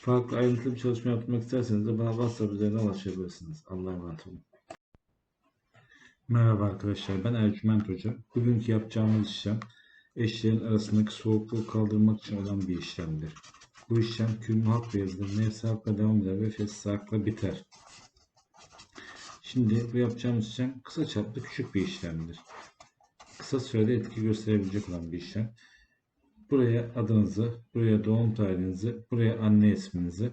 Farklı ayrıntılı bir çalışma yapmak isterseniz de bana WhatsApp üzerinden ulaşabilirsiniz. Allah'a emanet olun. Merhaba arkadaşlar, ben Ercüment Hoca. Bugünkü yapacağımız işlem eşlerin arasındaki soğukluğu kaldırmak için olan bir işlemdir. Bu işlem külmü halk yazılır, nefsi halkla devam eder ve fesli halkla biter. Şimdi bu yapacağımız işlem kısa çaplı küçük bir işlemdir. Kısa sürede etki gösterebilecek olan bir işlem. Buraya adınızı, buraya doğum tarihinizi, buraya anne isminizi,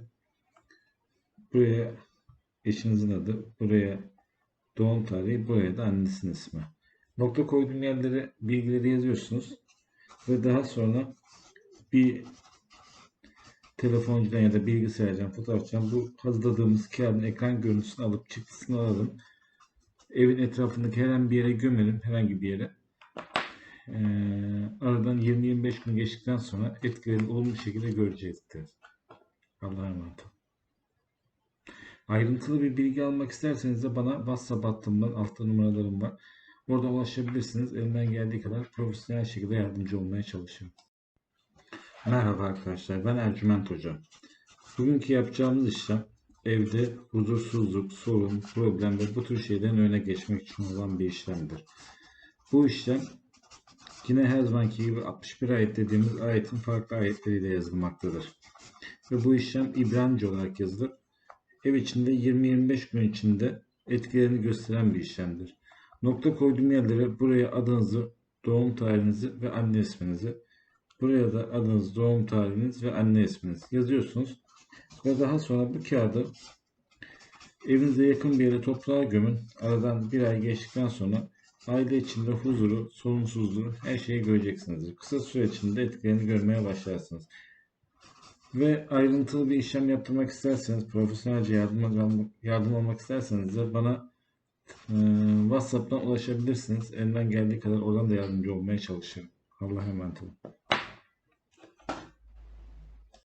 buraya eşinizin adı, buraya doğum tarihi, buraya da annesinin ismi. Nokta koyduğum yerlere bilgileri yazıyorsunuz ve daha sonra bir telefoncudan ya da bilgisayardan, fotoğrafçıdan bu hazırladığımız kağıdın ekran görüntüsünü alıp çıktısını alalım. Evin etrafındaki herhangi bir yere gömelim, herhangi bir yere. Aradan 20-25 gün geçtikten sonra etkilerini olumlu şekilde görecektir. Allah'a emanet olun. Ayrıntılı bir bilgi almak isterseniz de bana WhatsApp hattımdan altta numaralarım var. Orada ulaşabilirsiniz. Elimden geldiği kadar profesyonel şekilde yardımcı olmaya çalışıyorum. Merhaba arkadaşlar. Ben Ercüment Hoca. Bugünkü yapacağımız işlem evde huzursuzluk, sorun, problem ve bu tür şeylerin önüne geçmek için olan bir işlemdir. Bu işlem Yine her zamanki gibi 61 ayet dediğimiz ayetin farklı ayetleriyle yazılmaktadır. Ve bu işlem İbranice olarak yazılır. Ev içinde 20-25 gün içinde etkilerini gösteren bir işlemdir. Nokta koyduğum yerlere buraya adınızı, doğum tarihinizi ve anne isminizi, buraya da adınız, doğum tarihiniz ve anne isminiz yazıyorsunuz. Ve daha sonra bu kağıdı evinize yakın bir yere toprağa gömün. Aradan bir ay geçtikten sonra Aile içinde huzuru, sorunsuzluğu her şeyi göreceksiniz. Kısa süre içinde etkilerini görmeye başlarsınız. Ve ayrıntılı bir işlem yaptırmak isterseniz, profesyonelce yardım, yardım almak isterseniz de bana e, WhatsApp'tan ulaşabilirsiniz. Elimden geldiği kadar oradan da yardımcı olmaya çalışırım. Allah'a emanet olun.